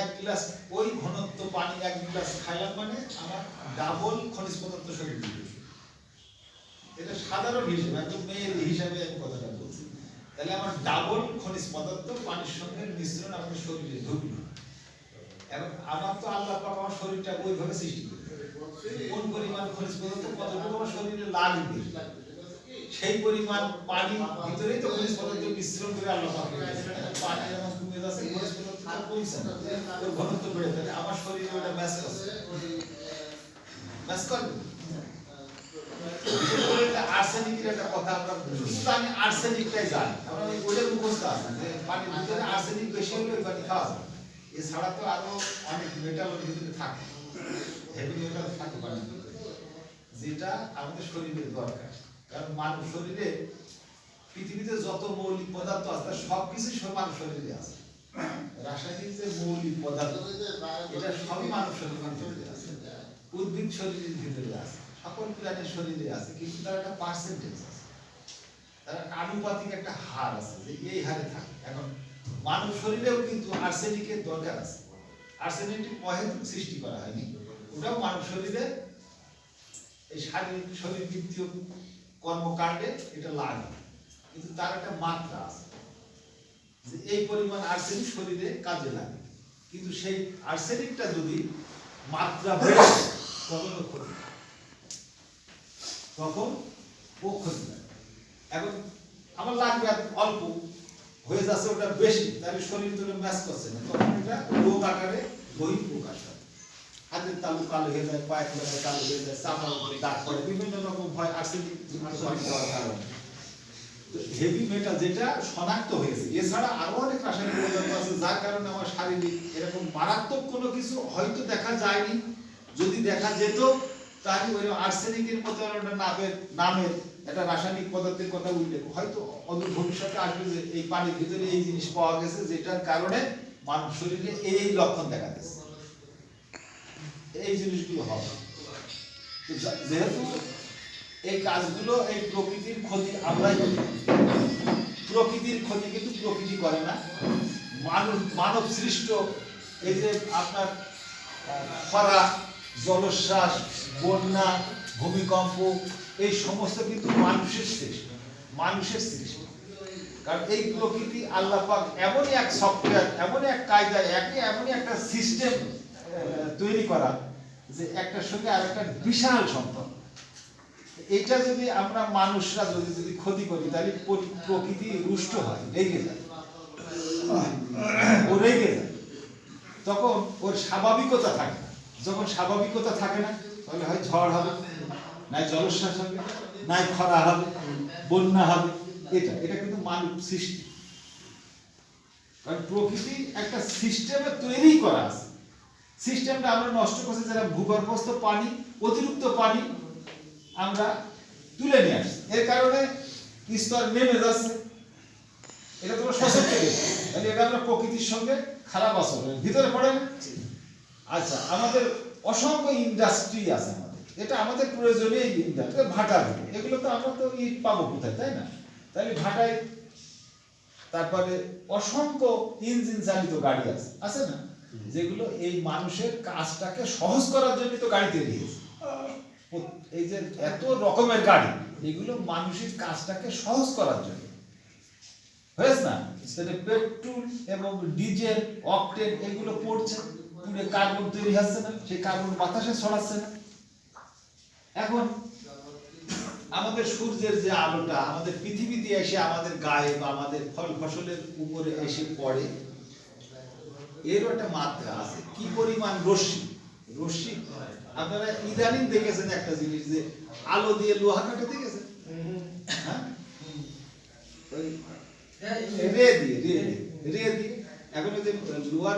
এক ওই ঘনত্ব এক মানে আমার ডাবল খনিজ পদার্থ শরীর এটা সাধারণ হিসেবে আমি কথাটা বলছি। তাহলে আমার ডাবল খনিজ পদার্থ পানির সঙ্গে মিশ্রণ শরীরে তো আল্লাহ আমার শরীরটা ওইভাবে সৃষ্টি করেছে কোন পরিমাণ খনিজ পদার্থ কতটুকু আমার শরীরে লাগবে? সেই পরিমাণ পানি ভিতরেই তো খনিজ পদার্থ মিশ্রণ করে আল্লাহ পানি যখন কমে যাচ্ছে খনিজ পদার্থ কমছে ওর ঘনত্ব বেড়ে যাবে। আমার শরীরে ওটা ম্যাচ করছে ম্যাচ করবে? আমরা আর্সেনিক হলে পানি খাওয়া এছাড়া তো আরও অনেক থাকে। যেটা আমাদের শরীরের দরকার। কারণ শরীরে, পৃথিবীতে যত মৌলিক পদার্থ আছে, তার সব কিছুই সব মানব শরীরে আছে। রাসায়নিক যে মৌলিক পদার্থ, এটা সবই মানব শরীরের ভিতরে আছে। উদ্ভিদ শরীরের ভিতরে আছে, সকল প্রাণীর শরীরে আছে, কিন্তু তার একটা পার্সেন্টেজ আছে। তার আনুপাতিক একটা হার আছে, যে এই হারে থাকে। এখন মানব শরীরেও কিন্তু আর্সেনিকের দরকার আছে। আর্সেনিকটি অহেতুক সৃষ্টি করা হয়নি। ওটাও মানব শরীরে, এই শারীরিক শরীর বৃত্তীয় কর্মকাণ্ডে এটা লাগে। কিন্তু তার একটা মাত্রা আছে যে এই পরিমাণ আর্সেনিক শরীরে কাজে লাগে। কিন্তু সেই আর্সেনিকটা যদি মাত্রা বেড়ে তখন ক্ষতি তখন ও ক্ষতি এখন আমার লাগবে অল্প, হয়ে যাচ্ছে ওটা বেশি, তাহলে শরীর তোরে ম্যাচ করছে না। তখন এটা রোগ আকারে বহি প্রকাশ হয়। হাতের তালু কালো হয়ে যায় পায়ের তলায় কালো হয়ে যায় দাগ পড়ে বিভিন্ন রকম হয় আর্সেনিক হেভি মেটাল যেটা শনাক্ত হয়েছে এছাড়া আরও অনেক রাসায়নিক পদার্থ আছে যার কারণে আমার শারীরিক এরকম মারাত্মক কোনো কিছু হয়তো দেখা যায়নি। যদি দেখা যেত তাহলে ওই আর্সেনিকের মতো নামের নামের একটা রাসায়নিক পদার্থের কথা উল্লেখ। হয়তো অদূর ভবিষ্যতে আসবে যে এই পানির ভিতরে এই জিনিস পাওয়া গেছে যেটার কারণে মানব শরীরে এই লক্ষণ দেখা দিচ্ছে এই জিনিসগুলো হবে। যেহেতু এই কাজগুলো, এই প্রকৃতির ক্ষতি আমরাই প্রকৃতির ক্ষতি কিন্তু প্রকৃতি করে না। মানব মানব সৃষ্ট, এই যে আপনার খরা জলশ্বাস বন্যা, ভূমিকম্প, এই সমস্ত কিন্তু মানুষের সৃষ্টি মানুষের সৃষ্টি। কারণ এই প্রকৃতি আল্লাপাক এমনই এক সফটওয়্যার এমনই এক কায়দা একই, এমনই একটা সিস্টেম তৈরি করা যে একটার সঙ্গে আর একটা বিশাল সম্পর্ক। এটা যদি আমরা মানুষরা যদি যদি ক্ষতি করি, তাহলে প্রকৃতি রুষ্ট হয়, রেগে যায়। ও রেগে যায়। তখন ওর স্বাভাবিকতা থাকে না। যখন স্বাভাবিকতা থাকে না, তাহলে হয় ঝড় হবে, নাই জলশ্বাস হবে, নাই খরা হবে, বন্যা হবে, এটা এটা কিন্তু মানব সৃষ্টি। কারণ প্রকৃতি একটা সিস্টেমে তৈরি করা আছে। সিস্টেমটা আমরা নষ্ট করছি, যারা ভূগর্ভস্থ পানি, অতিরিক্ত পানি আমরা তুলে নিয়ে আসছি। এর কারণে স্তর নেমে যাচ্ছে। এটা তোমরা সচেতন থেকে তাহলে এটা আমরা প্রকৃতির সঙ্গে খারাপ আচরণ ভিতরে পড়ে না? আচ্ছা আমাদের অসংখ্য ইন্ডাস্ট্রি আছে আমাদের। এটা আমাদের প্রয়োজনীয় ইন্ডাস্ট্রি ভাটা এগুলো তো আমরা তো ইট পাবো কোথায়, তাই না? তাহলে ভাটায় তারপরে অসংখ্য ইঞ্জিন চালিত গাড়ি আছে। আছে না? যেগুলো এই মানুষের কাজটাকে সহজ করার জন্য তো গাড়ি তৈরি হয়েছে। এই যে এত রকমের গাড়ি, এগুলো মানুষের কাজটাকে সহজ করার জন্য। হয়েছে না? সেটা পেট্রোল এবং ডিজেল, অকটেন, এগুলো পড়ছে। পুরো কার্বন তৈরি হচ্ছে না, সেই কার্বন বাতাসে ছড়াচ্ছে না। এখন আমাদের সূর্যের যে আলোটা আমাদের পৃথিবীতে এসে আমাদের গায়ে বা আমাদের ফল ফসলের উপরে এসে পড়ে এরও একটা মাত্রা আছে। কি পরিমাণ রশ্মি? রশ্মি? আপনারা ইদানিং দেখেছেন একটা জিনিস যে আলো দিয়ে লোহা কাটে দেখেছেন? হ্যাঁ? ওই রে দিয়ে রে দিয়ে রে দিয়ে। এখন যে লোহার